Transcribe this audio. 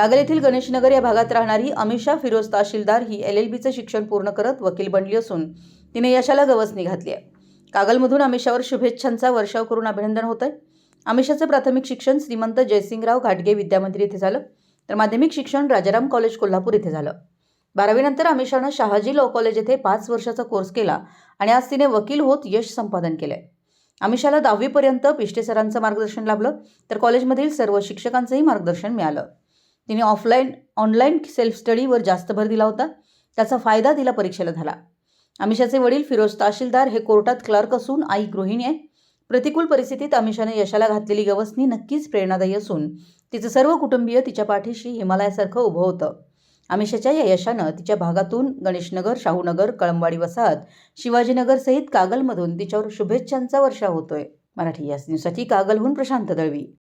कागल येथील गणेशनगर या भागात राहणारी अमिषा फिरोज तहसीलदार ही एल एल बीचं शिक्षण पूर्ण करत वकील बनली असून तिने यशाला गवसणी घातली आहे. कागलमधून अमिषावर शुभेच्छांचा वर्षाव करून अभिनंदन होत आहे अमिषाचं प्राथमिक शिक्षण श्रीमंत जयसिंगराव घाटगे विद्यामंदिर येथे झालं. तर माध्यमिक शिक्षण राजाराम कॉलेज कोल्हापूर येथे झालं. बारावीनंतर अमिषानं शहाजी लॉ कॉलेज येथे पाच वर्षाचा कोर्स केला आणि आज तिने वकील होत यश संपादन केलं आहे अमिषाला दहावीपर्यंत पिष्टे सरांचं मार्गदर्शन लाभलं तर कॉलेजमधील सर्व शिक्षकांचंही मार्गदर्शन मिळालं. तिने ऑफलाईन ऑनलाईन सेल्फ स्टडीवर जास्त भर दिला होता. त्याचा फायदा तिला परीक्षेला झाला. अमिषाचे वडील फिरोज तहसीलदार हे कोर्टात क्लर्क असून आई गृहिणी आहे. प्रतिकूल परिस्थितीत अमिषाने यशाला घातलेली गवसणी नक्कीच प्रेरणादायी असून तिचं सर्व कुटुंबीय तिच्या पाठीशी हिमालयासारखं उभं होतं. अमिषाच्या या यशानं तिच्या भागातून गणेशनगर शाहूनगर कळंबवाडी वसाहत शिवाजीनगर सहित कागलमधून तिच्यावर शुभेच्छांचा वर्षा होतोय. मराठी या न्यूजसाठी कागलहून प्रशांत दळवी.